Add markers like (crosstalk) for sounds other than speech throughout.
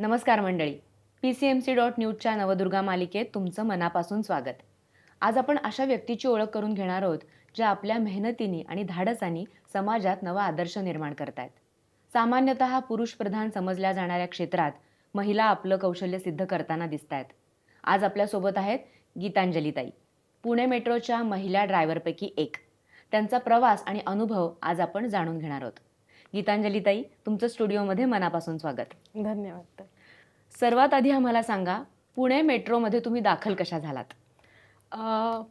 नमस्कार मंडळी. P C M C dot न्यूजच्या नवदुर्गा मालिकेत तुमचं मनापासून स्वागत. आज आपण अशा व्यक्तीची ओळख करून घेणार आहोत ज्या आपल्या मेहनतीने आणि धाडसाने समाजात नवा आदर्श निर्माण करतायत. सामान्यतः पुरुषप्रधान समजल्या जाणाऱ्या क्षेत्रात महिला आपलं कौशल्य सिद्ध करताना दिसत आहेत आज आपल्यासोबत आहेत गीतांजलीताई पुणे मेट्रोच्या महिला ड्रायव्हरपैकी एक. त्यांचा प्रवास आणि अनुभव आज आपण जाणून घेणार आहोत. गीतांजलीताई तुमचं स्टुडिओमध्ये मनापासून स्वागत. धन्यवाद सर्वात आधी आम्हाला सांगा पुणे मेट्रोमध्ये तुम्ही दाखल कशा झालात?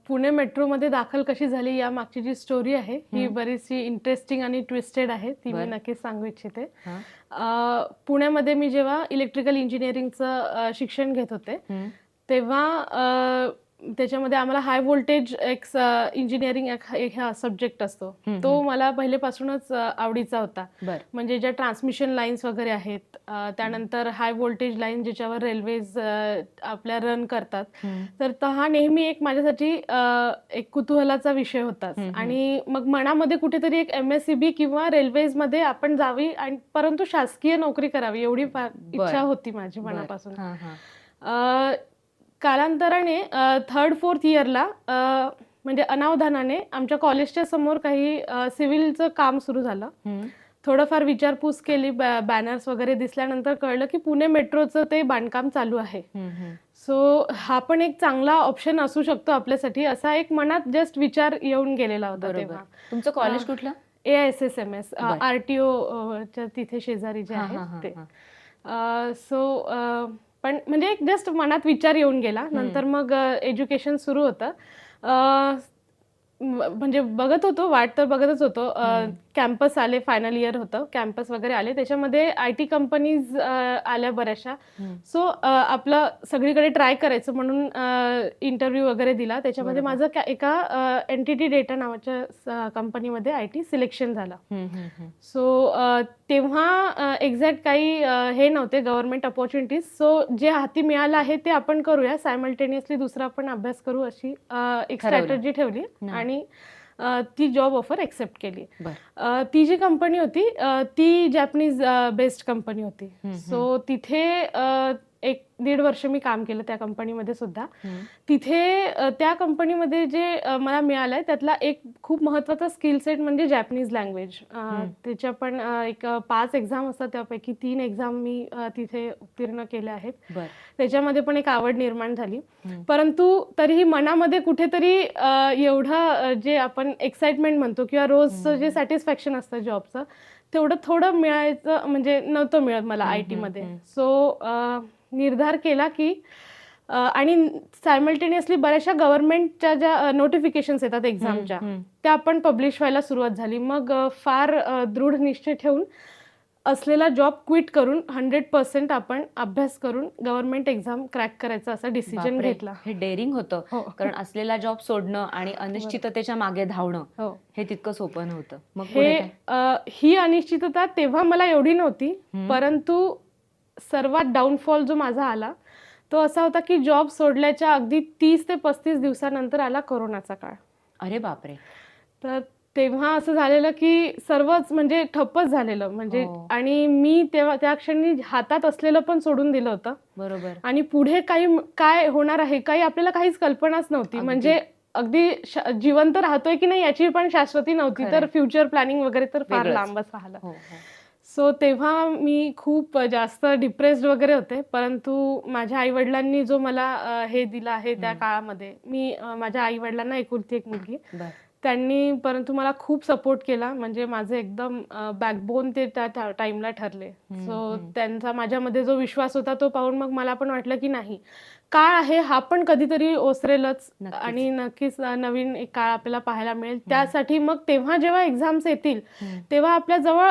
पुणे मेट्रोमध्ये दाखल कशी झाली या मागची जी स्टोरी आहे ही. बरीचशी इंटरेस्टिंग आणि ट्विस्टेड आहे ती मी. नक्कीच सांगू इच्छिते. पुण्यामध्ये मी जेव्हा इलेक्ट्रिकल इंजिनिअरिंगचं शिक्षण घेत होते तेव्हा त्याच्यामध्ये आम्हाला हाय व्होल्टेज एक इंजिनिअरिंग एक हा सब्जेक्ट असतो. तो. मला पहिलेपासूनच आवडीचा होता. म्हणजे ज्या ट्रान्समिशन लाईन्स वगैरे आहेत त्यानंतर हाय व्होल्टेज लाईन ज्याच्यावर रेल्वेज आपल्या रन करतात तर तो हा नेहमी एक माझ्यासाठी एक कुतूहलाचा विषय हम्म. आणि मग मनामध्ये कुठेतरी एक एम एस सी बी किंवा रेल्वेजमध्ये आपण जावी आणि परंतु शासकीय नोकरी करावी एवढी इच्छा होती माझी. मनापासून. कालांतराने थर्ड फोर्थ इयरला म्हणजे अनावधानाने आमच्या कॉलेजच्या समोर काही सिव्हिलचं काम सुरू झालं. थोडंफार विचारपूस केली बॅनर्स वगैरे दिसल्यानंतर कळलं की पुणे मेट्रोचं ते बांधकाम चालू आहे. सो हा पण एक चांगला ऑप्शन असू शकतो आपल्यासाठी असा एक मनात जस्ट विचार येऊन गेलेला होता तेव्हा तुमचं कॉलेज कुठलं A S S M S. R T O च्या तिथे शेजारी जे आहे हां, ते. सो पण म्हणजे एक जस्ट मनात विचार येऊन गेला. नंतर मग एज्युकेशन सुरू होतं. म्हणजे बघत होतो वाट तर बघतच होतो. कॅम्पस आले फायनल इयर होतं कॅम्पस वगैरे आले त्याच्यामध्ये आय टी कंपनीज आल्या बऱ्याचशा. सो आपलं सगळीकडे ट्राय करायचं म्हणून इंटरव्ह्यू वगैरे दिला त्याच्यामध्ये. माझं एका एनटीटी डेटा नावाच्या कंपनीमध्ये आय टी सिलेक्शन झालं. सो तेव्हा एक्झॅक्ट काही हे नव्हते गव्हर्नमेंट अपॉर्च्युनिटीज सो जे हाती मिळालं आहे ते आपण करूया सायमल्टेनियसली दुसरा आपण अभ्यास करू अशी एक. स्ट्रॅटजी ठेवली. आणि ती जॉब ऑफर एक्सेप्ट केली ती जी कंपनी होती ती जॅपनीज बेस्ड कंपनी होती. सो तिथे एक दीड वर्ष मी काम केलं त्या कंपनीमध्ये सुद्धा. तिथे त्या कंपनीमध्ये जे मला मिळालंय त्यातला एक खूप महत्त्वाचा स्किल सेट म्हणजे जॅपनीज लँग्वेज. त्याच्या पण एक पाच एक्झाम असतात त्यापैकी तीन एक्झाम मी तिथे उत्तीर्ण केल्या आहेत त्याच्यामध्ये पण एक आवड निर्माण झाली. परंतु तरीही मनामध्ये कुठेतरी एवढं जे आपण एक्साइटमेंट म्हणतो किंवा रोजचं जे सॅटिस्फॅक्शन असतं जॉबचं तेवढं थोडं मिळायचं म्हणजे नव्हतं मिळत मला आय टीमध्ये. सो निर्धार केला की आणि सायमल्टेनियसली बऱ्याचशा गव्हर्नमेंटच्या ज्या नोटिफिकेशन्स येतात एक्झामच्या. त्या पण पब्लिश व्हायला सुरुवात झाली मग फार दृढ निश्चय ठेवून असलेला जॉब क्विट करून हंड्रेड पर्सेंट आपण अभ्यास करून गव्हर्नमेंट एक्झाम क्रॅक करायचा असा डिसिजन. घेतला. हे डेअरिंग होतं. हो. कारण असलेला जॉब सोडणं आणि अनिश्चिततेच्या मागे धावणं हो. हे तितकं सोपं नव्हतं. मग हे ही अनिश्चितता तेव्हा मला एवढी नव्हती. परंतु सर्वात डाऊनफॉल जो माझा आला तो असा होता की जॉब सोडल्याच्या अगदी तीस ते पस्तीस दिवसानंतर आला कोरोनाचा काळ. अरे बापरे. तर तेव्हा असं झालेलं की सर्वच म्हणजे ठप्पच झालेलं म्हणजे हो. आणि मी तेव्हा त्या क्षणी हातात असलेलं पण सोडून दिलं होतं बरोबर आणि पुढे काही म- काय होणार आहे काही आपल्याला काहीच कल्पनाच नव्हती अगदी. म्हणजे अगदी श- जिवंत राहतोय की नाही याची पण शाश्वती नव्हती खरंय. तर फ्युचर प्लॅनिंग वगैरे तर फार वेगळंच. लांबच राहिलं हो हो सो तेव्हा मी खूप जास्त डिप्रेस्ड वगैरे होते परंतु माझ्या आई वडिलांनी जो मला अ, हे दिलं आहे त्या हम्म. काळामध्ये मी अ, माझ्या आई वडिलांना एकुलती एक मुलगी बर त्यांनी परंतु मला खूप सपोर्ट केला म्हणजे माझे एकदम बॅकबोन ते त्या टाइमला ठरले सो. त्यांचा माझ्यामध्ये जो विश्वास होता तो पाहून मग मला पण वाटलं की नाही काळ आहे हा पण कधीतरी ओसरेलच. आणि नक्कीच नवीन एक काळ आपल्याला पाहायला मिळेल त्यासाठी मग तेव्हा जेव्हा एक्झाम्स येतील. तेव्हा आपल्या जवळ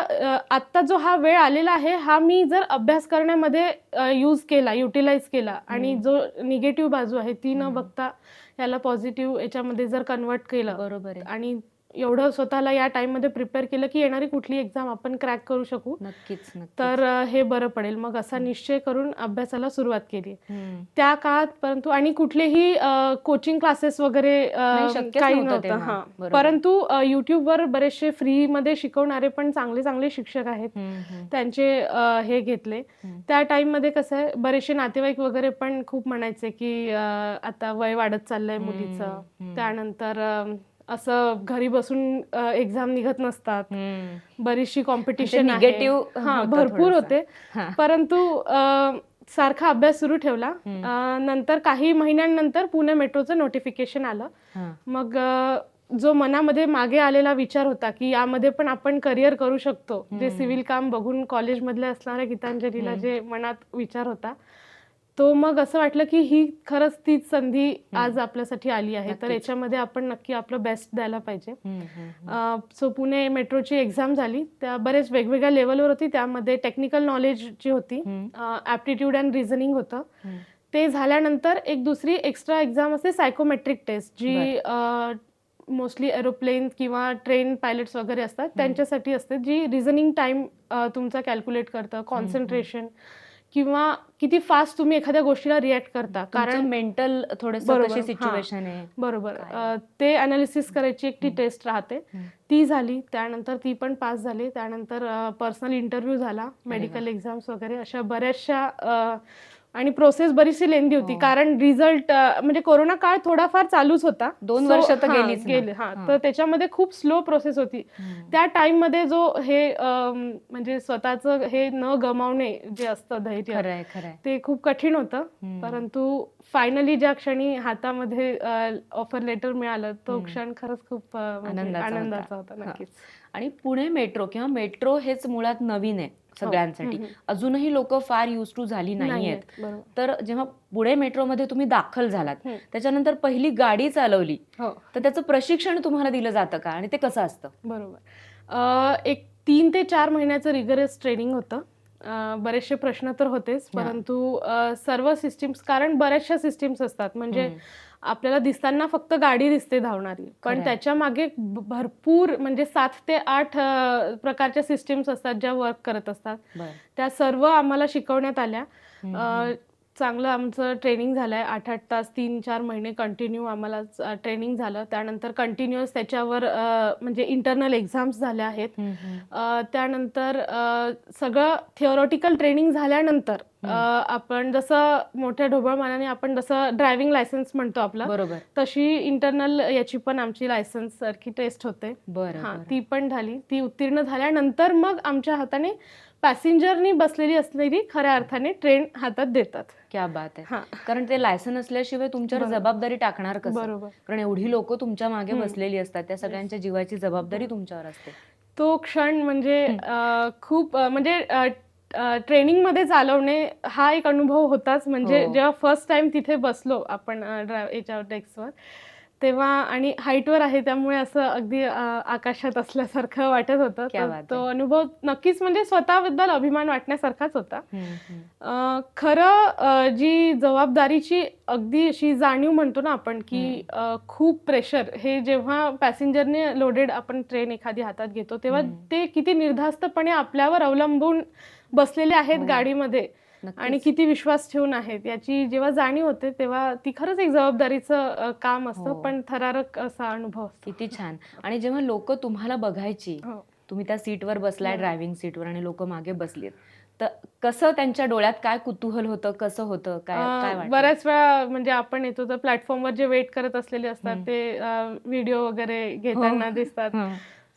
आत्ता जो हा वेळ आलेला आहे हा मी जर अभ्यास करण्यामध्ये यूज केला युटिलाइज केला आणि. जो निगेटिव्ह बाजू आहे ती न. बघता याला पॉझिटिव्ह याच्यामध्ये जर कन्वर्ट केलं बरोबर आहे. आणि एवढं स्वतःला या टाइममध्ये प्रिपेअर केलं की येणारी कुठली एक्झाम आपण क्रॅक करू शकू नक्कीच तर हे बरं पडेल मग असा निश्चय करून अभ्यासाला सुरुवात केली. त्या काळात परंतु आणि कुठलेही कोचिंग क्लासेस वगैरे काही नव्हतं. हां. परंतु युट्यूबवर बरेचसे फ्रीमध्ये शिकवणारे पण चांगले चांगले शिक्षक आहेत. त्यांचे हे घेतले. त्या टाइममध्ये कसं आहे बरेचसे नातेवाईक वगैरे पण खूप म्हणायचे की आता वय वाढत चाललंय मुलीचं. त्यानंतर असं घरी बसून एक्झाम निघत नसतात. बरीचशी कॉम्पिटिशन negative हा भरपूर. होते. परंतु सारखा अभ्यास सुरू ठेवला नंतर काही महिन्यांनंतर पुणे मेट्रोचं नोटिफिकेशन आलं. मग जो मनामध्ये मागे आलेला विचार होता की यामध्ये पण आपण करिअर करू शकतो जे. सिव्हिल काम बघून कॉलेजमधल्या असणाऱ्या गीतांजलीला. जे मनात विचार होता तो मग असं वाटलं की ही खरंच तीच संधी आज आपल्यासाठी आली आहे. तर. याच्यामध्ये आपण नक्की आपलं बेस्ट द्यायला पाहिजे. सो पुणे मेट्रोची एक्झाम झाली. त्या बरेच वेगवेगळ्या लेवलवर होती. त्यामध्ये टेक्निकल नॉलेज जी होती हम्म. ॲप्टिट्यूड अँड रिझनिंग होतं. ते झाल्यानंतर एक दुसरी एक्स्ट्रा एक्झाम असते सायकोमेट्रिक टेस्ट जी मोस्टली एरोप्लेन किंवा ट्रेन पायलट्स वगैरे असतात. त्यांच्यासाठी असते जी रिझनिंग टाइम तुमचा कॅल्क्युलेट करतं. कॉन्सन्ट्रेशन किंवा किती फास्ट तुम्ही एखाद्या गोष्टीला रिॲक्ट करता. कारण मेंटल थोडस. सिच्युएशन आहे? बरोबर. ते अनालिसिस करायची एक ती टेस्ट राहते. ती झाली त्यानंतर ती पण पास झाली. त्यानंतर पर्सनल इंटरव्ह्यू झाला मेडिकल एक्झाम्स वगैरे अशा बऱ्याचशा आणि प्रोसेस बरीचशी लेंदी होती हो. कारण रिझल्ट म्हणजे कोरोना काळ थोडाफार चालूच होता दोन So, वर्ष तर गेलीच. गेले हा. तर त्याच्यामध्ये खूप स्लो प्रोसेस होती. त्या टाइममध्ये जो हे म्हणजे स्वतःचं हे न गमावणे जे असतं धैर्य ते खूप कठीण होतं. परंतु फायनली ज्या क्षणी हातामध्ये ऑफर लेटर मिळालं तो. क्षण खरंच खूप म्हणजे आनंदाचा होता. नक्कीच आणि पुणे मेट्रो किंवा मेट्रो हेच मुळात नवीन आहे सगळ्यांसाठी. हम्म. अजूनही लोक फार युज टू झाली नाहीयेत. तर जेव्हा पुणे मेट्रोमध्ये तुम्ही दाखल झालात. त्याच्यानंतर पहिली गाडी चालवली हो. तर त्याचं प्रशिक्षण तुम्हाला दिलं जातं का आणि ते कसं असतं? बरोबर. एक तीन ते चार महिन्याचं रिगरस ट्रेनिंग होतं. बरेचसे प्रश्न तर होतेच हा. परंतु सर्व सिस्टीम्स कारण बऱ्याचशा सिस्टीम्स असतात. म्हणजे. आपल्याला दिसताना फक्त गाडी दिसते धावणारी पण. त्याच्यामागे भरपूर म्हणजे सात ते आठ प्रकारच्या सिस्टीम्स असतात ज्या वर्क करत असतात. त्या सर्व आम्हाला शिकवण्यात आल्या चांगलं आमचं ट्रेनिंग झालं आहे आठ आठ तास तीन चार महिने कंटिन्यू आम्हाला ट्रेनिंग झालं. त्यानंतर कंटिन्युअस त्याच्यावर म्हणजे इंटरनल एक्झाम्स झाल्या आहेत. त्यानंतर सगळं थिओरॉटिकल ट्रेनिंग झाल्यानंतर आपण जसं मोठ्या ढोबळमानाने आपण जसं ड्रायव्हिंग लायसन्स म्हणतो आपलं बरोबर. तशी इंटरनल याची पण आमची लायसन्स सारखी टेस्ट होते. हा बरं. ती पण झाली. ती उत्तीर्ण झाल्यानंतर मग आमच्या हाताने पॅसेंजरनी बसलेली असलेली खऱ्या अर्थाने ट्रेन हातात देतात. क्या बात आहे. हा. कारण ते लायसन असल्याशिवाय तुमच्यावर. जबाबदारी टाकणार कसं? बरोबर. कारण एवढी लोक तुमच्या मागे. बसलेली असतात. त्या सगळ्यांच्या जीवाची जबाबदारी तुमच्यावर असते. तो क्षण म्हणजे खूप म्हणजे ट्रेनिंगमध्ये चालवणे हा एक अनुभव होताच. म्हणजे हो. जेव्हा फर्स्ट टाइम तिथे बसलो आपण याच्यावर डेस्कवर तेव्हा आणि हाईटवर आहे त्यामुळे असं अगदी आकाशात असल्यासारखं वाटत होतं तो. अनुभव नक्कीच म्हणजे स्वतःबद्दल अभिमान वाटण्यासारखाच होता खरं जी जबाबदारीची अगदी अशी जाणीव म्हणतो ना आपण की खूप प्रेशर हे जेव्हा पॅसेंजरने लोडेड आपण ट्रेन एखादी हातात घेतो तेव्हा. ते किती निर्धास्तपणे आपल्यावर अवलंबून बसलेले आहेत हो. गाडीमध्ये. आणि किती विश्वास ठेवून आहेत याची जेव्हा जाणीव होते तेव्हा ती खरंच एक जबाबदारीचं काम असतं हो. पण थरारक असा अनुभव किती छान आणि जेव्हा लोक तुम्हाला बघायची हो. तुम्ही त्या सीटवर बसलाय हो. ड्रायव्हिंग सीटवर आणि लोक मागे बसलीत तर कसं त्यांच्या डोळ्यात काय कुतूहल होतं कसं होतं काय? बऱ्याच वेळा म्हणजे आपण येतो तर प्लॅटफॉर्मवर जे वेट करत असलेले असतात. ते व्हिडिओ वगैरे घेताना दिसतात.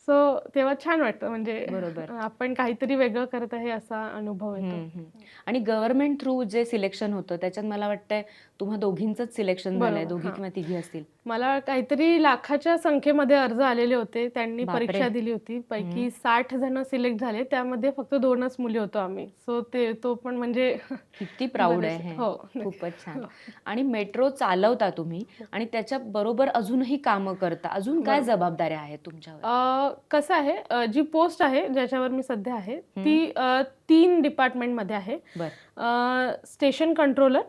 सो तेव्हा छान वाटतं म्हणजे बरोबर. आपण काहीतरी वेगळं करत आहे असा अनुभव येतो. आणि गव्हर्नमेंट थ्रू जे सिलेक्शन होतं त्याच्यात मला वाटतंय तुम्हा दोघींचंच सिलेक्शन झालंय दोघी. किंवा तिघी असतील मला काहीतरी लाखाच्या संख्येमध्ये अर्ज आलेले होते. त्यांनी बापरे. परीक्षा दिली होती. पैकी साठ जण सिलेक्ट झाले. त्यामध्ये फक्त दोनच मुली होतो आम्ही. सो ते तो पण म्हणजे (laughs) किती प्राऊड आहे हे. हो. खूपच छान. आणि मेट्रो चालवता तुम्ही आणि त्याच्या बरोबर अजूनही कामं करता. अजून काय बरोबर. जबाबदाऱ्या आहेत तुमच्यावर? अ, कसं आहे अ, जी पोस्ट आहे ज्याच्यावर मी सध्या आहे ती अ, तीन डिपार्टमेंटमध्ये आहे. बर. Station controller.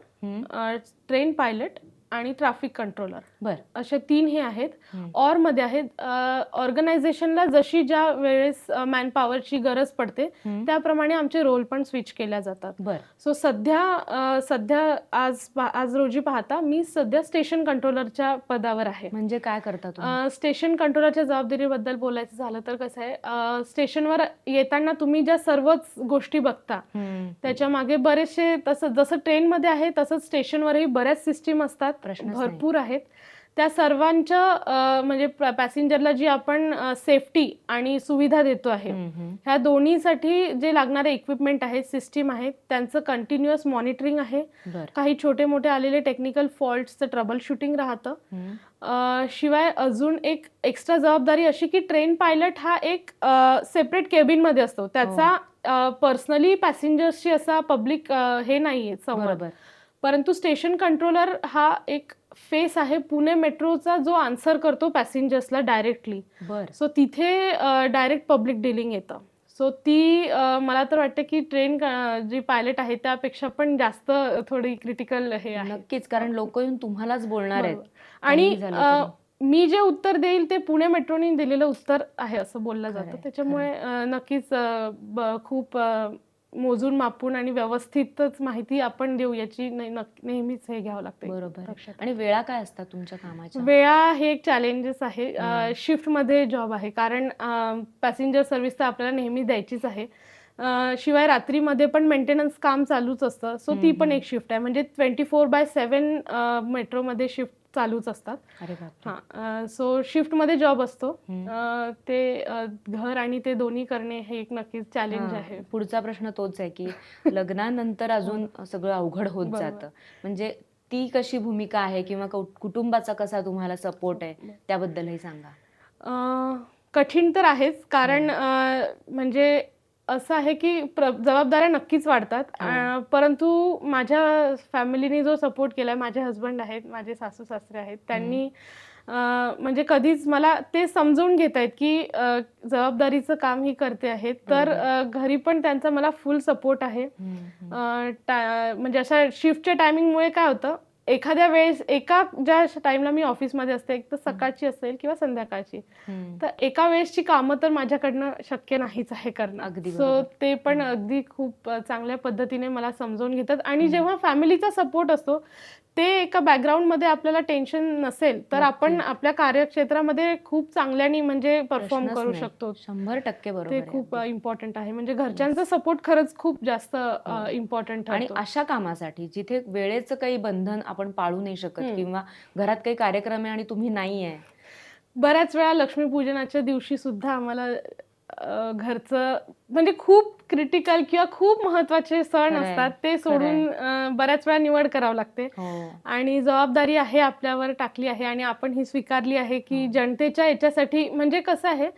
ट्रेन पायलट आणि ट्रॅफिक कंट्रोलर बर. असे तीन हे आहेत. ऑरमध्ये आहेत ऑर्गनायझेशनला जशी ज्या वेळेस मॅन पॉवरची गरज पडते. त्याप्रमाणे आमचे रोल पण स्विच केल्या जातात. बर. सो सध्या सध्या आज आज रोजी पाहता मी सध्या स्टेशन कंट्रोलरच्या पदावर आहे. म्हणजे काय करता तुम्ही? अ, स्टेशन कंट्रोलरच्या जबाबदारीबद्दल बोलायचं झालं तर कसं आहे स्टेशनवर येताना तुम्ही ज्या सर्वच गोष्टी बघता. त्याच्यामागे बरेचसे तसं जसं ट्रेनमध्ये आहे तसंच स्टेशनवरही बऱ्याच सिस्टीम असतात. भरपूर आहेत. त्या सर्वांच्या म्हणजे पॅसेंजरला जी आपण सेफ्टी आणि सुविधा देतो आहे. ह्या दोन्हीसाठी जे लागणारे इक्विपमेंट आहेत सिस्टीम आहेत त्यांचं कंटिन्युअस मॉनिटरिंग आहे. काही छोटे मोठे आलेले टेक्निकल फॉल्ट्सचं ट्रबल शूटिंग राहतं शिवाय अजून एक एक्स्ट्रा जबाबदारी अशी की ट्रेन पायलट हा एक सेपरेट केबिनमध्ये असतो. त्याचा पर्सनली पॅसेंजर्सशी असा पब्लिक हे नाही आहे परंतु स्टेशन कंट्रोलर हा एक फेस आहे. पुणे मेट्रोचा जो आन्सर करतो पॅसेंजर्सला डायरेक्टली. बर. सो तिथे डायरेक्ट पब्लिक डिलिंग येतं. सो ती मला तर वाटतं की ट्रेन जी पायलट आहे त्यापेक्षा पण जास्त थोडी क्रिटिकल हे आहे. नक्कीच कारण लोक येऊन तुम्हालाच बोलणार आहेत. आणि मी जे उत्तर देईल ते पुणे मेट्रोने दिलेलं उत्तर आहे असं बोललं जातं. त्याच्यामुळे नक्कीच खूप मोजून मापून आणि व्यवस्थितच माहिती आपण देऊ याची नेहमीच हे घ्यावं लागतं बरोबर. आणि वेळा काय असतात तुमच्या कामाच्या? वेळा हे एक चॅलेंजेस आहे. हम्म. शिफ्टमध्ये जॉब आहे. कारण पॅसेंजर सर्व्हिस तर आपल्याला नेहमी द्यायचीच आहे. शिवाय रात्रीमध्ये पण मेंटेनन्स काम चालूच असतं. सो ती पण. एक शिफ्ट आहे. म्हणजे ट्वेंटी फोर बाय सेवन मेट्रोमध्ये शिफ्ट चालूच असतात. हां सो शिफ्टमध्ये जॉब असतो. ते घर आणि ते दोन्ही करणे हे एक नक्कीच चॅलेंज हा, आहे. पुढचा प्रश्न तोच आहे की (laughs) लग्नानंतर अजून सगळं अवघड होत. जातं. म्हणजे ती कशी भूमिका आहे किंवा कुटुंबाचा कसा तुम्हाला सपोर्ट आहे त्याबद्दलही सांगा. कठीण तर आहेच. कारण म्हणजे असं आहे की प्र जबाबदाऱ्या नक्कीच वाढतात हो. अ, परंतु माझ्या फॅमिलीने जो सपोर्ट केलाय माझे हस्बंड आहेत माझे सासू सासरे आहेत त्यांनी अ, म्हणजे कधीच मला ते समजून घेत आहेत की अ, जबाबदारीचं काम ही करते आहेत तर. अ, घरी पण त्यांचा मला फुल सपोर्ट आहे. अ, टा- म्हणजे अशा शिफ्टच्या टायमिंगमुळे काय होतं एखाद्या वेळेस एका ज्या टाइमला मी ऑफिसमध्ये असते एक तर सकाळची असेल किंवा संध्याकाळची. तर एका वेळेसची कामं तर माझ्याकडनं शक्य नाहीच आहे करणं. अगदी सो. ते पण अगदी खूप चांगल्या पद्धतीने मला समजून घेतात. आणि जेव्हा फॅमिलीचा सपोर्ट असतो ते एका बॅकग्राऊंडमध्ये आपल्याला टेन्शन नसेल तर आपण. आपल्या कार्यक्षेत्रामध्ये खूप चांगल्याने म्हणजे परफॉर्म करू. शकतो शंभर टक्के बरोबर ते खूप. इम्पॉर्टंट आहे म्हणजे घरच्यांचा सपोर्ट खरंच खूप जास्त हो. इम्पॉर्टंट आणि ठरतो अशा कामासाठी जिथे वेळेचं काही बंधन आपण पाळू नाही शकत. किंवा घरात काही कार्यक्रम आहे आणि तुम्ही नाही आहे बऱ्याच वेळा लक्ष्मीपूजनाच्या दिवशी सुद्धा आम्हाला घरचं म्हणजे खूप क्रिटिकल किंवा खूप महत्त्वाचे सण असतात ते सोडून बऱ्याच वेळा निवड करावं लागते हो आणि जबाबदारी आहे आपल्यावर टाकली आहे आणि आपण ही स्वीकारली आहे की हो. जनतेच्या याच्यासाठी म्हणजे कसं आहे.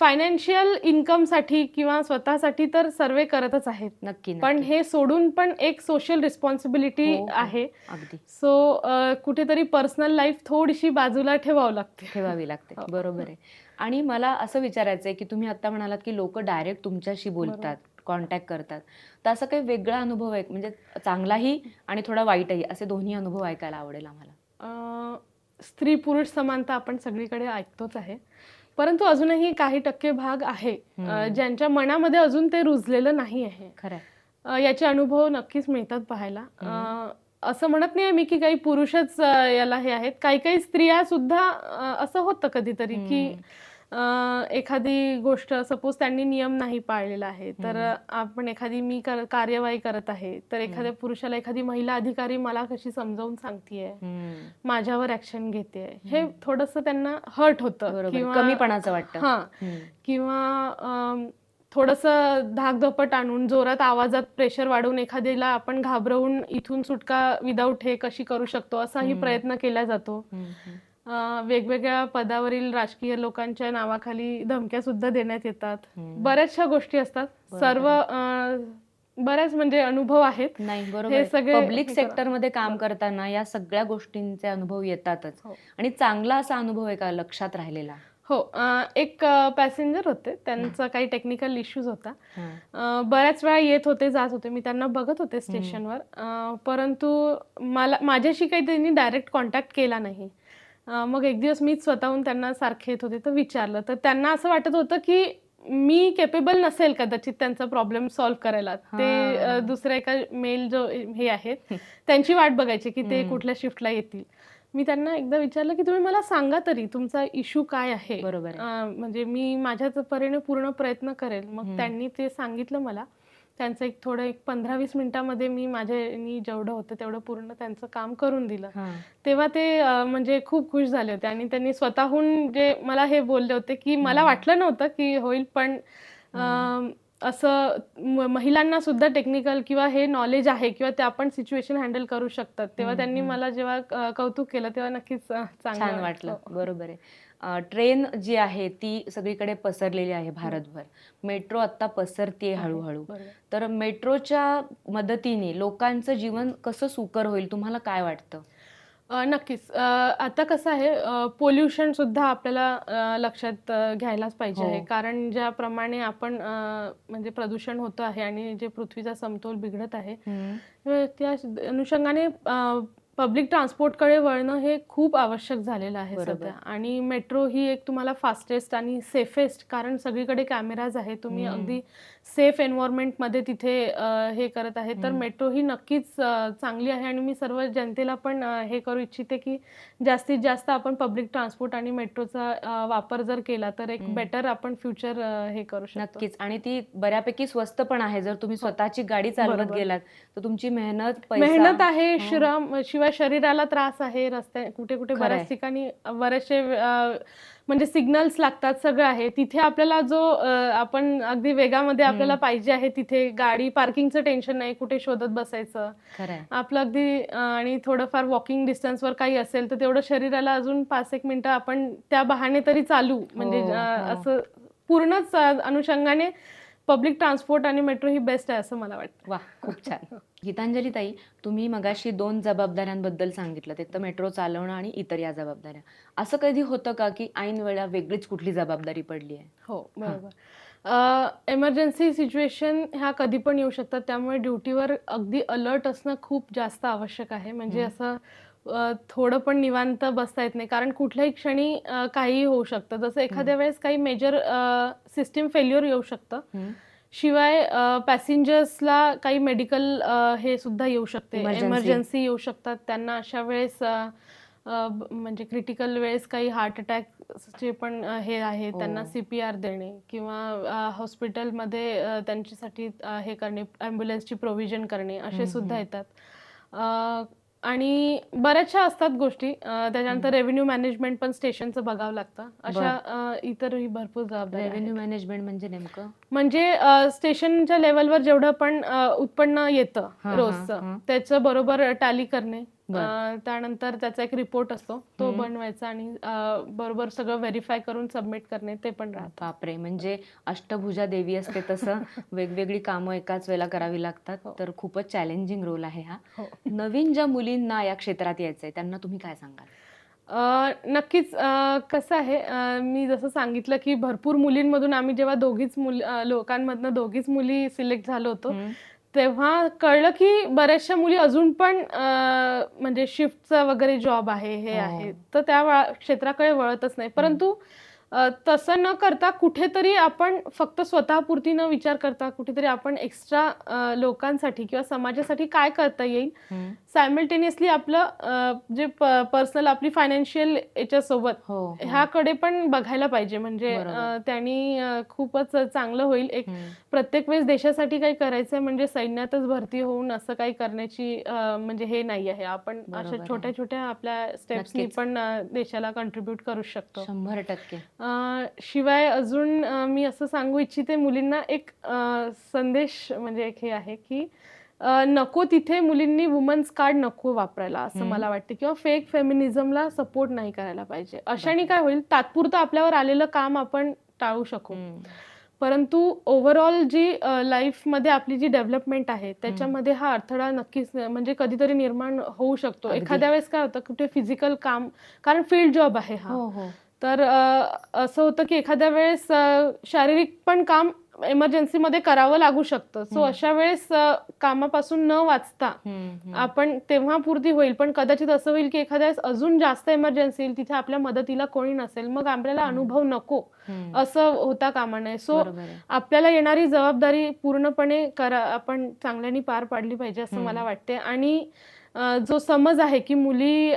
फायनान्शियल इन्कमसाठी किंवा स्वतःसाठी तर सर्वे करतच आहेत. नक्की पण. हे सोडून पण एक सोशल रिस्पॉन्सिबिलिटी हो, हो. आहे. अगदी. सो कुठेतरी पर्सनल लाईफ थोडीशी बाजूला ठेवावं लागते. ठेवावी लागते. हो. बरोबर आहे. आणि मला असं विचारायचं आहे की तुम्ही आता म्हणालात की लोक डायरेक्ट तुमच्याशी बोलतात कॉन्टॅक्ट करतात. तर असं काही वेगळा अनुभव आहे म्हणजे चांगलाही आणि थोडा वाईटही असे दोन्ही अनुभव ऐकायला आवडेल आम्हाला. स्त्री पुरुष समानता आपण सगळीकडे ऐकतोच आहे. परंतु अजूनही काही टक्के भाग आहे. ज्यांच्या मनामध्ये अजून ते रुजलेलं नाही आहे. खरं याचे अनुभव नक्कीच मिळतात पाहायला. असं म्हणत नाही मी की काही पुरुषच याला हे आहेत. काही काही स्त्रिया सुद्धा असं होतं कधीतरी की एखादी गोष्ट सपोज त्यांनी नियम नाही पाळलेला आहे तर. आपण एखादी मी कर- कार्यवाही करत आहे तर एखाद्या पुरुषाला एखादी महिला अधिकारी मला कशी समजावून सांगतेय. माझ्यावर ऍक्शन घेते हे. थोडस त्यांना हर्ट होतं कमीपणाचं वाटतं हा. किंवा थोडस धाकधपट आणून जोरात आवाजात प्रेशर वाढवून एखाद्याला आपण घाबरवून इथून सुटका विदाऊट हे कशी करू शकतो असाही. प्रयत्न केला जातो वेगवेगळ्या पदावरील राजकीय लोकांच्या नावाखाली धमक्या सुद्धा देण्यात येतात. बऱ्याचशा गोष्टी असतात. सर्व बऱ्याच म्हणजे अनुभव आहेत. नाही बरोबर हे. सगळे पब्लिक हे करा. सेक्टरमध्ये काम करताना या सगळ्या गोष्टींचे अनुभव येतातच. हो. आणि चांगला असा अनुभव आहे का लक्षात राहिलेला. हो एक पॅसेंजर होते. त्यांचा काही टेक्निकल इश्यूज होता. बऱ्याच वेळा येत होते जात होते. मी त्यांना बघत होते स्टेशनवर परंतु मला माझ्याशी काही त्यांनी डायरेक्ट कॉन्टॅक्ट केला नाही. मग एक दिवस मीच स्वतःहून त्यांना सारखे येत होते तर विचारलं. तर त्यांना असं वाटत होतं की मी केपेबल नसेल कदाचित त्यांचा प्रॉब्लेम सॉल्व्ह करायला. ते दुसऱ्या एका मेल जो हे आहेत त्यांची वाट बघायची की ते. कुठल्या शिफ्टला येतील. मी त्यांना एकदा विचारलं की तुम्ही मला सांगा तरी तुमचा इश्यू काय आहे? बरोबर म्हणजे मी माझ्या परीने पूर्ण प्रयत्न करेल. मग. त्यांनी ते सांगितलं मला. त्यांचं एक थोडं एक पंधरा वीस मिनिटामध्ये मी माझ्यानी जेवढं होतं तेवढं पूर्ण त्यांचं काम करून दिलं. तेव्हा ते म्हणजे खूप खुश झाले होते आणि त्यांनी स्वतःहून जे मला हे बोलले होते की मला. वाटलं नव्हतं की होईल पण असं महिलांना सुद्धा टेक्निकल किंवा हे नॉलेज आहे किंवा ते आपण सिच्युएशन हँडल करू शकतात तेव्हा त्यांनी. मला जेव्हा कौतुक केलं तेव्हा नक्कीच चांगलं वाटलं. बरोबर आहे ट्रेन जी आहे ती सगळीकडे पसरलेली आहे भारतभर. मेट्रो आता पसरतीये हळूहळू. तर मेट्रोच्या मदतीने लोकांचं जीवन कसं सुकर होईल तुम्हाला काय वाटतं? नक्कीच. आता कसं आहे पोल्युशन सुद्धा आपल्याला लक्षात घ्यायलाच पाहिजे हो. आहे. कारण ज्याप्रमाणे आपण म्हणजे प्रदूषण होतं आहे आणि जे पृथ्वीचा समतोल बिघडत आहे त्या अनुषंगाने पब्लिक ट्रान्सपोर्टकडे वळणं हे खूप आवश्यक झालेलं आहे. सध्या आणि मेट्रो ही एक तुम्हाला फास्टेस्ट आणि सेफेस्ट कारण सगळीकडे कॅमेराज आहे तुम्ही. अगदी सेफ एन्व्हायरमेंटमध्ये तिथे हे करत आहे तर. मेट्रो ही नक्कीच चांगली आहे आणि मी सर्व जनतेला पण हे करू इच्छिते की जास्तीत जास्त आपण पब्लिक ट्रान्सपोर्ट आणि मेट्रोचा वापर जर केला तर एक. बेटर आपण फ्युचर हे करू शकतो नक्कीच आणि ती बऱ्यापैकी स्वस्त पण आहे जर तुम्ही स्वतःची गाडी चालवत. गेलात तर तुमची मेहनत मेहनत आहे हो. श्रम शिवाय शरीराला त्रास आहे रस्ते कुठे कुठे. बऱ्याच ठिकाणी बरेचसे म्हणजे सिग्नल्स लागतात सगळं आहे. तिथे आपल्याला जो आपण अगदी वेगामध्ये आपल्याला. पाहिजे आहे तिथे गाडी पार्किंगचं टेन्शन नाही कुठे शोधत बसायचं. आपलं अगदी आणि थोडंफार वॉकिंग डिस्टन्सवर काही असेल तर तेवढं शरीराला अजून पाच एक मिनिटं आपण त्या बहाने तरी चालू. म्हणजे हो, हो. असं पूर्णच अनुषंगाने पब्लिक ट्रान्सपोर्ट आणि मेट्रो ही बेस्ट आहे असं मला वाटतं. वा खूप छान. (laughs) गीतांजली ताई तुम्ही मगाशी दोन जबाबदाऱ्यांबद्दल सांगितलं. एक तर मेट्रो चालवणं आणि इतर या जबाबदाऱ्या. असं कधी होतं का की ऐन वेळा वेगळीच कुठली जबाबदारी पडली आहे? हो बरोबर. एमर्जन्सी सिच्युएशन ह्या कधी पण येऊ शकतात. त्यामुळे ड्युटीवर अगदी अलर्ट असणं खूप जास्त आवश्यक आहे. म्हणजे. असं थोडं पण निवांत बसता येत नाही. कारण कुठल्याही क्षणी काहीही होऊ शकतं. जसं एखाद्या वेळेस काही मेजर सिस्टीम फेल्युअर येऊ शकतं. शिवाय पॅसेंजर्सला काही मेडिकल हे सुद्धा येऊ शकते. एमर्जन्सी येऊ शकतात त्यांना अशा वेळेस म्हणजे क्रिटिकल वेळेस काही हार्ट अटॅकचे पण अ, हे आहे हो. त्यांना सी पी आर देणे किंवा हॉस्पिटलमध्ये त्यांच्यासाठी हे करणे ॲम्ब्युलन्सची प्रोव्हिजन करणे असे सुद्धा. येतात आणि बऱ्याचशा असतात गोष्टी. अ, त्याच्यानंतर रेव्हेन्यू मॅनेजमेंट पण स्टेशनचं बघावं लागतं. अशा अ, इतरही भरपूर जबाबदाऱ्या आहेत. रेव्हेन्यू मॅनेजमेंट म्हणजे नेमकं? म्हणजे अ, स्टेशनच्या लेवलवर जेवढं पण अ, उत्पन्न येतं हा, हा, रोजचं हा. त्याचं बरोबर टॅली करणे. त्यानंतर त्याचा एक रिपोर्ट असतो. तो. बनवायचा आणि बरोबर सगळं व्हेरीफाय करून सबमिट करणे ते पण राहतं. बापरे म्हणजे अष्टभुजा देवी असते तसं. (laughs) वेगवेगळी कामं एकाच वेळेला करावी लागतात. हो. तर खूपच चॅलेंजिंग रोल आहे हा. हो. नवीन ज्या मुलींना या क्षेत्रात यायचंय त्यांना तुम्ही काय सांगाल? नक्कीच कसं आहे मी जसं सांगितलं की भरपूर मुलींमधून आम्ही जेव्हा दोघीच मुल लोकांमधनं दोघीच मुली सिलेक्ट झालो होतो. तेव्हा कळलं की बऱ्याचशा मुली अजून पण म्हणजे शिफ्टचा वगैरे जॉब आहे हे हो. आहे. तर त्या क्षेत्राकडे वळतच नाही. परंतु तसं न करता कुठेतरी आपण फक्त स्वतःपुरती न विचार करता कुठेतरी आपण एक्स्ट्रा लोकांसाठी किंवा समाजासाठी काय करता येईल. सायमल्टेनियसली आपलं जे पर्सनल आपली फायनान्शियल याच्यासोबत हो हो. ह्याकडे पण बघायला पाहिजे म्हणजे त्यांनी खूपच चांगलं होईल एक. प्रत्येक वेळेस देशासाठी काही करायचंय म्हणजे सैन्यातच भरती होऊन असं काही करण्याची म्हणजे हे नाही आहे आपण अशा. छोट्या छोट्या आपल्या स्टेप्सनी. पण देशाला कंट्रीब्युट करू शकतो शंभर टक्के शिवाय अजून मी असं सांगू इच्छिते मुलींना एक संदेश म्हणजे एक हे आहे की नको तिथे मुलींनी वुमन्स कार्ड नको वापरायला असं. मला वाटतं किंवा फेक फेमिनिझमला सपोर्ट नाही करायला पाहिजे अशाने. काय होईल तात्पुरतं आपल्यावर आलेलं काम आपण टाळू शकू. परंतु ओव्हरऑल जी लाईफमध्ये आपली जी डेव्हलपमेंट आहे त्याच्यामध्ये हा अडथळा नक्कीच म्हणजे कधीतरी निर्माण होऊ शकतो. एखाद्या वेळेस काय होतं कुठे फिजिकल काम कारण फील्ड जॉब आहे हा हो हो तर असं होतं की एखाद्या वेळेस शारीरिक पण काम एमर्जन्सीमध्ये करावं लागू शकतं सो. अशा वेळेस कामापासून न वाचता आपण तेव्हा पुरती होईल पण कदाचित असं होईल की एखाद्या वेळेस अजून जास्त इमर्जन्सी येईल तिथे आपल्या मदतीला कोणी नसेल मग आपल्याला. अनुभव नको असं होता कामा नये सो. आपल्याला येणारी जबाबदारी पूर्णपणे करा आपण चांगल्याने पार पाडली पाहिजे असं. मला वाटते आणि जो समज आहे की मुली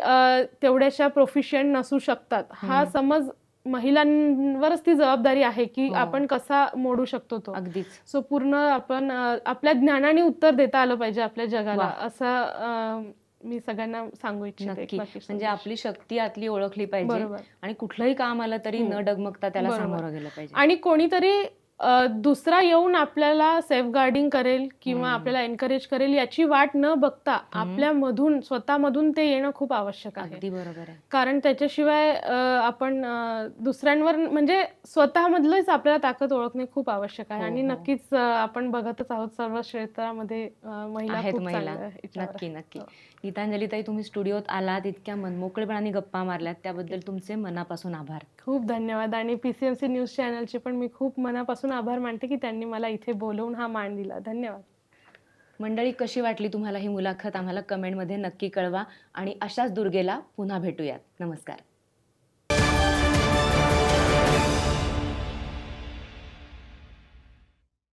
तेवढ्याशा प्रोफिशियंट नसू शकतात हा. समज महिलांवरच ती जबाबदारी आहे की हो. आपण कसा मोडू शकतो तो अगदीच सो पूर्ण आपण आपल्या ज्ञानाने उत्तर देता आलं पाहिजे आपल्या जगाला. असं मी सगळ्यांना सांगू इच्छिते म्हणजे. आपली शक्ती आतली ओळखली पाहिजे आणि कुठलंही काम आलं तरी हम्म. न डगमगता त्याला. सामोरं गेलं पाहिजे आणि कोणीतरी दुसरा येऊन आपल्याला सेफ गार्डिंग करेल किंवा. आपल्याला एनकरेज करेल याची वाट न बघता आपल्यामधून स्वतःमधून ते येणं खूप आवश्यक आहे. बरोबर कारण त्याच्याशिवाय आपण दुसऱ्यांवर म्हणजे स्वतःमधलंच आपल्याला ताकद ओळखणे खूप आवश्यक आहे हो, आणि हो. नक्कीच आपण बघतच आहोत सर्व क्षेत्रामध्ये महिला नक्की नक्की. हो. गीतांजली ताई तुम्ही स्टुडिओत आलात इतक्या मनमोकळेपणाने गप्पा मारल्यात त्याबद्दल तुमचे मनापासून आभार. खूप धन्यवाद. आणि P C M C news चॅनलचे पण मी खूप मनापासून आभार मानते की त्यांनी मला इथे बोलवून हा मान दिला. धन्यवाद. मंडळी कशी वाटली तुम्हाला ही मुलाखत? आम्हाला कमेंटमध्ये नक्की कळवा. आणि अशाच दुर्गेला पुन्हा भेटूयात. नमस्कार.